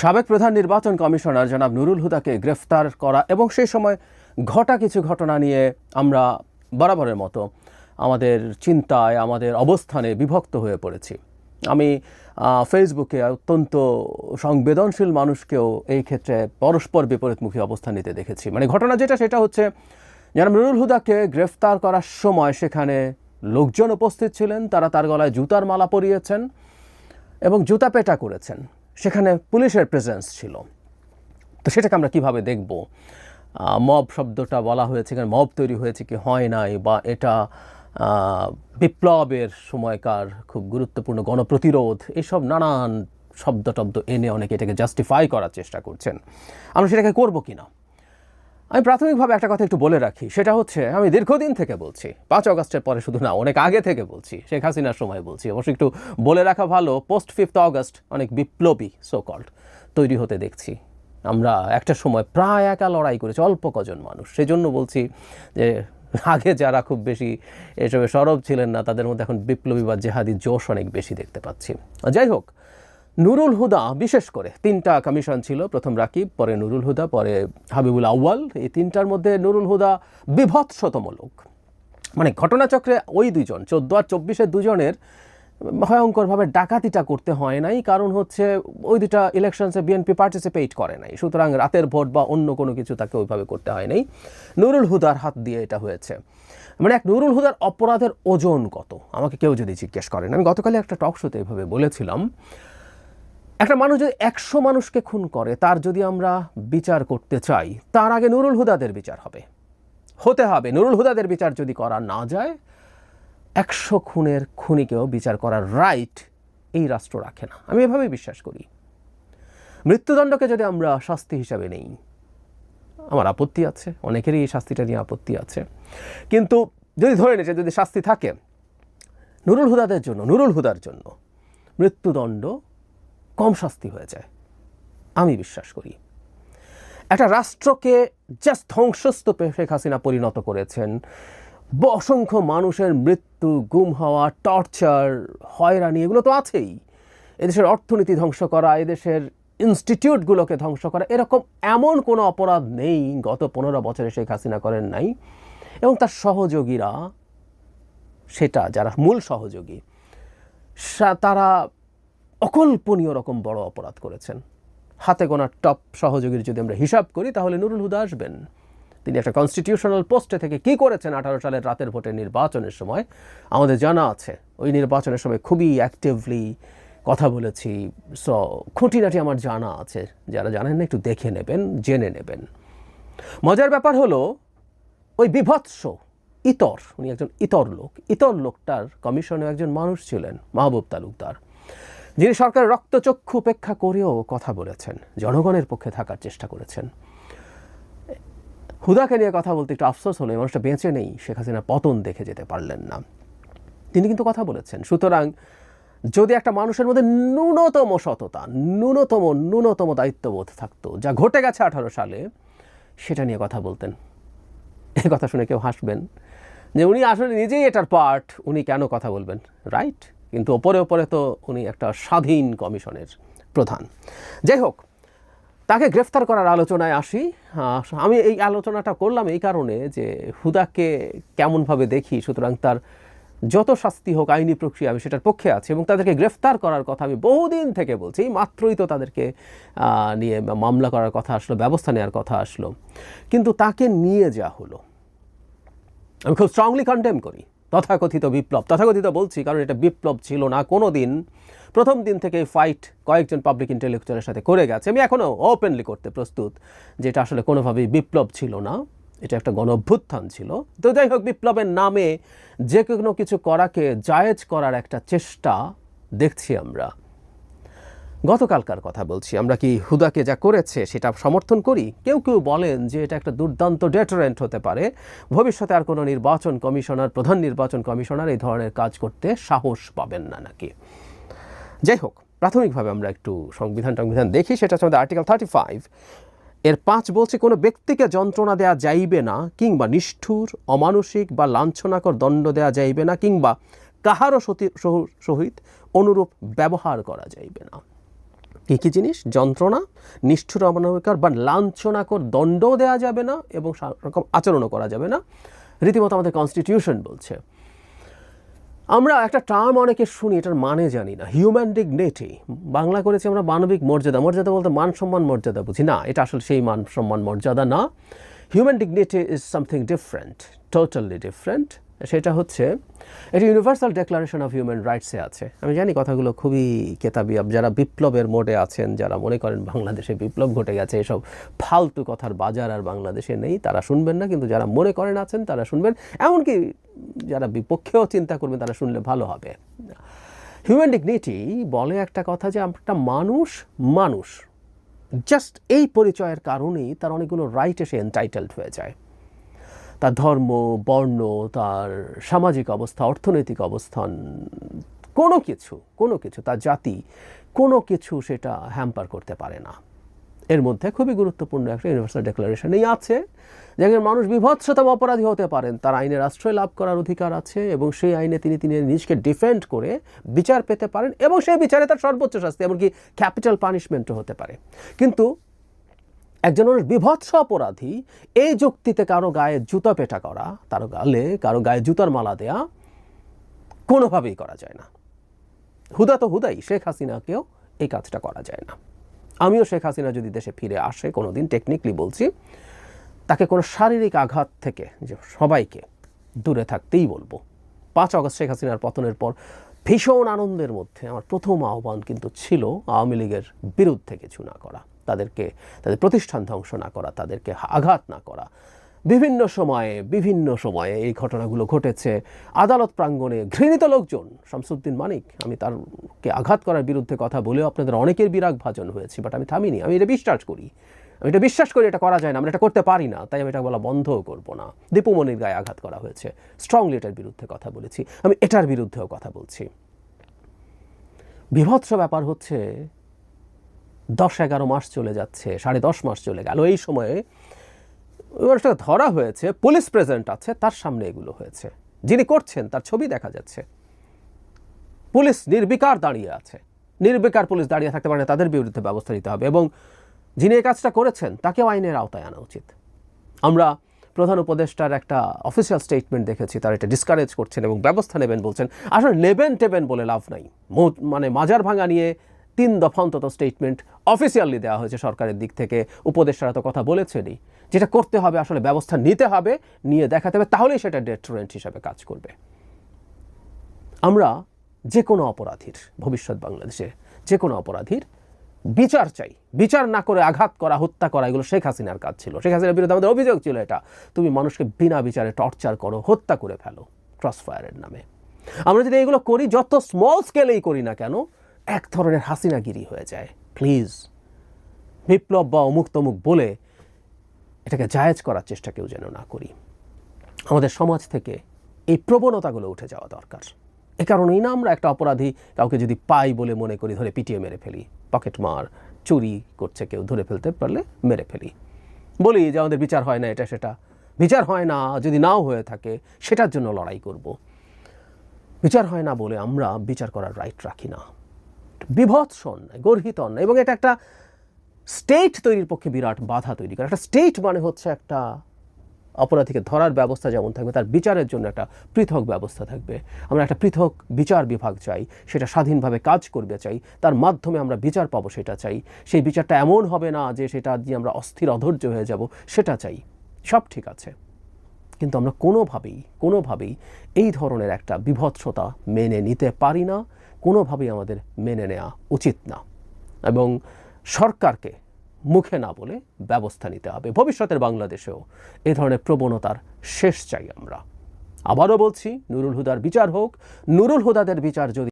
সাবেক প্রধান নির্বাচন কমিশনার জনাব নুরুল হুদাকে গ্রেফতার করা এবং সেই সময় ঘটা কিছু ঘটনা নিয়ে আমরা বরাবরের মতো আমাদের চিন্তায়, আমাদের অবস্থানে বিভক্ত হয়ে পড়েছি। আমি ফেসবুকে অত্যন্ত সংবেদনশীল মানুষকেও এই ক্ষেত্রে পরস্পর বিপরীতমুখী অবস্থান নিতে দেখেছি। মানে ঘটনা যেটা, সেটা হচ্ছে জনাব নুরুল হুদাকে গ্রেফতার করার সময় সেখানে লোকজন উপস্থিত ছিলেন, তারা তার গলায় জুতার মালা পরিয়েছেন এবং জুতা পেটা করেছেন। সেখানে পুলিশের প্রেজেন্স ছিল। তো সেটাকে আমরা কীভাবে দেখব? মব শব্দটা বলা হয়েছে কারণ মব তৈরি হয়েছে কি হয় নাই? বা এটা বিপ্লবের সময়কার খুব গুরুত্বপূর্ণ গণপ্রতিরোধ, এসব নানান শব্দ টব্দ এনে অনেকে এটাকে জাস্টিফাই করার চেষ্টা করছেন। আমরা সেটাকে করব কি না আমি প্রাথমিকভাবে একটা কথা একটু বলে রাখি। সেটা হচ্ছে, আমি দীর্ঘদিন থেকে বলছি। পাঁচ অগস্টের পরে শুধু না, অনেক আগে থেকে বলছি। শেখ হাসিনার সময় বলছি। অবশ্যই একটু বলে রাখা ভালো পোস্ট ফিফথ অগস্ট অনেক বিপ্লবী সো কল্ড তৈরি হতে দেখছি। আমরা একটা সময় প্রায় একা লড়াই করেছি, অল্প কজন মানুষ। সেজন্য বলছি যে, আগে যারা খুব বেশি এসবে সরব ছিলেন না, তাদের মধ্যে এখন বিপ্লবী বা জেহাদি জোশ অনেক বেশি দেখতে পাচ্ছি। যাই হোক নুরুল হুদা, বিশেষ করে তিনটা কমিশন ছিল, প্রথম রাকিব, পরে নুরুল হুদা, পরে হাবিবুল আউয়াল। এই তিনটার মধ্যে নুরুল হুদা বিভৎসতম লোক। মানে ঘটনাচক্রে ওই দুজন চোদ্দ আর চব্বিশের দুজনের ভয়ঙ্করভাবে ডাকাতিটা করতে হয় নাই, কারণ হচ্ছে ওই দুটা ইলেকশনসে বিএনপি পার্টিসিপেট করে নাই। সুতরাং রাতের ভোট বা অন্য কোনো কিছু তাকে ওইভাবে করতে হয় নাই। নুরুল হুদার হাত দিয়ে এটা হয়েছে। মানে এক নুরুল হুদার অপরাধের ওজন কত? আমাকে কেউ যদি জিজ্ঞেস করেন। আমি গতকালে একটা টক শোতে এইভাবে বলেছিলাম। একটা মানুষ যদি একশো মানুষকে খুন করে, তার যদি আমরা বিচার করতে চাই, তার আগে নুরুল হুদাদের বিচার হবে। হতে হবে। নুরুল হুদাদের বিচার যদি করা না যায়, একশো খুনের খুনিকেও বিচার করার রাইট এই রাষ্ট্র রাখে না। আমি এভাবেই বিশ্বাস করি। মৃত্যুদণ্ডকে যদি আমরা শাস্তি হিসাবে নেই, আমার আপত্তি আছে। অনেকেরই এই শাস্তিটা নিয়ে আপত্তি আছে। কিন্তু যদি ধরে নিচ্ছে যদি শাস্তি থাকে, নুরুল হুদাদের জন্য, নুরুল হুদার জন্য মৃত্যুদণ্ড কম শাস্তি হয়ে যায়। আমি বিশ্বাস করি। একটা রাষ্ট্রকে জাস্ট ধ্বংসস্তূপে শেখ হাসিনা পরিণত করেছেন। অসংখ্য মানুষের মৃত্যু, গুম হওয়া, টর্চার, হয়রানি এগুলো তো আছেই। এদেশের অর্থনীতি ধ্বংস করা, এদেশের ইনস্টিটিউটগুলোকে ধ্বংস করা, এরকম এমন কোনো অপরাধ নেই গত পনেরো বছরে শেখ হাসিনা করেন নাই। এবং তার সহযোগীরা, সেটা যারা মূল সহযোগী তারা অকল্পনীয় রকম বড় অপরাধ করেছেন। হাতে গোনা টপ সহযোগীর যদি আমরা হিসাব করি, তাহলে নুরুল হুদা আসবেন। তিনি একটা কনস্টিটিউশনাল পোস্টে থেকে কি করেছেন আঠারো সালের রাতের ভোটের নির্বাচনের সময়? আমাদের জানা আছে, ওই নির্বাচনের সময় খুবই অ্যাক্টিভলি কথা বলেছি। সো খুঁটিনাটি আমার জানা আছে। যারা জানেন না, একটু দেখে নেবেন, জেনে নেবেন। মজার ব্যাপার হলো, ওই বিভৎস ইতর, উনি একজন ইতর লোক। ইতর লোকটার কমিশনে একজন মানুষ ছিলেন, মাহবুব তালুকদার। যিনি সরকারের রক্তচক্ষু উপেক্ষা করেও কথা বলেছেন, জনগণের পক্ষে থাকার চেষ্টা করেছেন। হুদাকে নিয়ে কথা বলতে একটু আফসোস হলো, এই মানুষটা বেঁচে নেই, শেখ হাসিনা পতন দেখে যেতে পারলেন না। তিনি কিন্তু কথা বলেছেন, সুতরাং যদি একটা মানুষের মধ্যে ন্যূনতম সততা, ন্যূনতম ন্যূনতম দায়িত্ববোধ থাকতো, যা ঘটে গেছে আঠারো সালে, সেটা নিয়ে কথা বলতেন। এই কথা শুনে কেউ হাসবেন যে, উনি আসলে নিজেই এটার পার্ট উনি কেন কথা বলবেন? রাইট কিন্তু ওপরে ওপরে তো উনি একটা স্বাধীন কমিশনের প্রধান। যাই হোক, তাকে গ্রেফতার করার আলোচনায় আসি। আমি এই আলোচনাটা করলাম এই কারণে যে হুদাকে কেমনভাবে দেখি, সুতরাং তার যত শাস্তি হোক, আইনি প্রক্রিয়া আমি সেটার পক্ষে আছি এবং তাদেরকে গ্রেফতার করার কথা আমি বহুদিন থেকে বলছি। মাত্রই তো তাদেরকে নিয়ে মামলা করার কথা আসলো, ব্যবস্থা নেওয়ার কথা আসলো। কিন্তু তাকে নিয়ে যা হলো, আমি খুব স্ট্রংলি কন্ডেম করি। তথাকথিত বিপ্লব। তথাকথিত বলছি কারণ এটা বিপ্লব ছিল না কোনো দিন প্রথম দিন থেকে ফাইট কয়েকজন পাবলিক ইন্টেলেকচুয়ালের সাথে করে গেছে। আমি এখনও ওপেনলি করতে প্রস্তুত যে এটা আসলে কোনোভাবেই বিপ্লব ছিল না। এটা একটা গণ অভ্যুত্থান ছিল। তো যাই হোক, বিপ্লবের নামে যে কোনো কিছু করাকে জায়েজ করার একটা চেষ্টা দেখছি আমরা। গতকালকার কথা বলছি। আমরা কি হুদাকে যা করেছে সেটা সমর্থন করি? কেউ কেউ বলেন যে এটা একটা দুর্দান্ত ডেটারেন্ট হতে পারে। ভবিষ্যতে আর কোনো নির্বাচন কমিশনার, প্রধান নির্বাচন কমিশনার এই ধরনের কাজ করতে সাহস পাবেন না নাকি? যাই হোক, প্রাথমিকভাবে আমরা একটু সংবিধান টংবিধান দেখি। সেটা হচ্ছে আমাদের আর্টিকেল থার্টি ফাইভ এর পাঁচ বলছে, কোনো ব্যক্তিকে যন্ত্রণা দেওয়া যাইবে না কিংবা নিষ্ঠুর, অমানসিক বা লাঞ্ছনাকর দণ্ড দেওয়া যাইবে না কিংবা কাহারও সহিত অনুরূপ ব্যবহার করা যাইবে না। কী কী জিনিস? যন্ত্রণা, নিষ্ঠুর অমানবিকর বা লাঞ্ছনাকর দণ্ডও দেওয়া যাবে না এবং রকম আচরণও করা যাবে না। রীতিমতো আমাদের কনস্টিটিউশন বলছে। আমরা একটা টার্ম অনেকে শুনি, এটার মানে জানি না। হিউম্যান ডিগনিটি বাংলা করেছি আমরা মানবিক মর্যাদা। মর্যাদা বলতে মান সম্মান মর্যাদা বুঝি। না, এটা আসলে সেই মান সম্মান মর্যাদা না। Human dignity is something different totally different সেটা হচ্ছে, এটা ইউনিভার্সাল ডেক্লারেশন অফ হিউম্যান রাইটসে আছে। আমি জানি কথাগুলো খুবই কেতাবি যারা বিপ্লবের মোডে আছেন, যারা মনে করেন বাংলাদেশে বিপ্লব ঘটে গেছে, এসব ফালতু কথার বাজার আর বাংলাদেশে নেই, তারা শুনবেন না, কিন্তু যারা মনে করেন আছেন, তারা শুনবেন। এমনকি যারা বিপক্ষেও চিন্তা করবেন, তারা শুনলে ভালো হবে। হিউম্যান ডিগনিটি বলে একটা কথা যে একটা মানুষ মানুষ। জাস্ট এই পরিচয়ের কারণেই তার অনেকগুলো রাইট এসে এনটাইটেলড হয়ে যায়। তার ধর্ম, বর্ণ, তার সামাজিক অবস্থা, অর্থনৈতিক অবস্থান, কোনো কিছু কোনো কিছু, তার জাতি, কোনো কিছু সেটা হ্যাম্পার করতে পারে না। এর মধ্যে খুবই গুরুত্বপূর্ণ একটা ইউনিভার্সাল ডেক্লারেশনেই আছে, যেখানে মানুষ বিভৎসতম অপরাধী হতে পারেন। তার আইনের আশ্রয় লাভ করার অধিকার আছে এবং সেই আইনে তিনি তিনি নিজকে ডিফেন্ড করে বিচার পেতে পারেন এবং সেই বিচারে তার সর্বোচ্চ শাস্তি, এমনকি ক্যাপিটাল পানিশমেন্টও হতে পারে। কিন্তু একজন মানুষ বিভৎস অপরাধী। এই যুক্তিতে কারও গায়ে জুতা পেটা করা তার গালে কারও গায়ে জুতার মালা দেয়া কোনোভাবেই করা যায় না। হুদা তো হুদাই, শেখ হাসিনাকেও এই কাজটা করা যায় না। আমিও শেখ হাসিনা যদি দেশে ফিরে আসে কোনো দিন টেকনিকলি বলছি, তাকে কোনো শারীরিক আঘাত থেকে যে সবাইকে দূরে থাকতেই বলব। পাঁচ আগস্ট শেখ হাসিনার পতনের পর ভীষণ আনন্দের মধ্যে আমার প্রথম আহ্বান কিন্তু ছিল আওয়ামী লীগের বিরুদ্ধে কিছু না করা। তাদেরকে, তাদের প্রতিষ্ঠান ধ্বংস না করা, তাদেরকে আঘাত না করা। বিভিন্ন সময়ে বিভিন্ন সময়ে এই ঘটনাগুলো ঘটেছে। আদালত প্রাঙ্গণে ঘৃণিত লোকজন, শামসুদ্দিন মানিক, আমি তারকে আঘাত করার বিরুদ্ধে কথা বলেও আপনাদের অনেকের বিরাগ ভাজন হয়েছে বাট আমি থামিনি, আমি এটা বিশ্বাস করি। আমি এটা বিশ্বাস করি, এটা করা যায় না, আমরা এটা করতে পারি না, তাই আমি এটা বলা বন্ধও করব না। দীপুমণির গায়ে আঘাত করা হয়েছে। স্ট্রংলি এটার বিরুদ্ধে কথা বলেছি। আমি এটার বিরুদ্ধেও কথা বলছি। বিভৎস ব্যাপার হচ্ছে দশ এগারো মাস চলে যাচ্ছে, সাড়ে দশ মাস চলে গেল। এই সময়ে ওই মানুষটাকে ধরা হয়েছে, পুলিশ প্রেজেন্ট আছে, তার সামনে এগুলো হয়েছে। যিনি করছেন, তার ছবি দেখা যাচ্ছে। পুলিশ নির্বিকার দাঁড়িয়ে আছে। নির্বিকার পুলিশ দাঁড়িয়ে থাকতে পারে তাদের বিরুদ্ধে ব্যবস্থা নিতে হবে এবং যিনি এই কাজটা করেছেন, তাকেও আইনের আওতায় আনা উচিত। আমরা প্রধান উপদেষ্টার একটা অফিসিয়াল স্টেটমেন্ট দেখেছি, তারা এটা ডিসকারেজ করছেন এবং ব্যবস্থা নেবেন বলছেন। আসলে নেবেন টেবেন বলে লাভ নাই। মানে মাজার ভাঙা নিয়ে তিন দফা অন্তত স্টেটমেন্ট অফিসিয়ালি দেওয়া হয়েছে সরকারের দিক থেকে। উপদেষ্টারা তো কথা বলেছেনই। যেটা করতে হবে, আসলে ব্যবস্থা নিতে হবে, নিয়ে দেখাতে হবে, তাহলেই সেটা ডেট্রোরেন্ট হিসাবে কাজ করবে। আমরা যে কোনো অপরাধীর, ভবিষ্যৎ বাংলাদেশে যে কোনো অপরাধীর বিচার চাই। বিচার না করে আঘাত করা, হত্যা করা, এগুলো শেখ হাসিনার কাজ ছিল। শেখ হাসিনার বিরুদ্ধে আমাদের অভিযোগ ছিল এটা। তুমি মানুষকে বিনা বিচারে টর্চার করো, হত্যা করে ফেলো ক্রস ফায়ারের নামে। আমরা যদি এগুলো করি, যত স্মল স্কেলেই করি না কেন এক ধরনের হাসিনাগিরি হয়ে যায়। প্লিজ বিপ্লব বা অমুক তমুক বলে এটাকে জায়েজ করার চেষ্টা কেউ যেন না করি। আমাদের সমাজ থেকে এই প্রবণতাগুলো উঠে যাওয়া দরকার। এ কারণেই না আমরা একটা অপরাধী কাউকে যদি পাই বলে মনে করি, ধরে পিটিয়ে মেরে ফেলি, পকেট মার, চুরি করছে কেউ, ধরে ফেলতে পারলে মেরে ফেলি। বলি যে আমাদের বিচার হয় না এটা সেটা। বিচার হয় না, যদি নাও হয়ে থাকে, সেটার জন্য লড়াই করব। বিচার হয় না বলে আমরা বিচার করার রাইট রাখি না। বিভৎস অন্যায় গর্হিত অন্যায় এবং এটা একটা স্টেট তৈরির পক্ষে বিরাট বাধা তৈরি করে। একটা স্টেট মানে হচ্ছে একটা অপরাধীকে ধরার ব্যবস্থা যেমন থাকবে, তার বিচারের জন্য একটা পৃথক ব্যবস্থা থাকবে। আমরা একটা পৃথক বিচার বিভাগ চাই, সেটা স্বাধীনভাবে কাজ করবে চাই, তার মাধ্যমে আমরা বিচার পাবো সেটা চাই। সেই বিচারটা এমন হবে না যে সেটা দিয়ে আমরা অস্থির, অধৈর্য হয়ে যাব, সেটা চাই। সব ঠিক আছে। কিন্তু আমরা কোনোভাবেই কোনোভাবেই এই ধরনের একটা বিভৎসতা মেনে নিতে পারি না, কোনোভাবেই আমাদের মেনে নেওয়া উচিত না। এবং সরকারকে মুখে না বলে ব্যবস্থা নিতে হবে। ভবিষ্যতের বাংলাদেশেও এ ধরনের প্রবণতার শেষ চাই আমরা। আবারও বলছি, নুরুল হুদার বিচার হোক। নুরুল হুদাদের বিচার যদি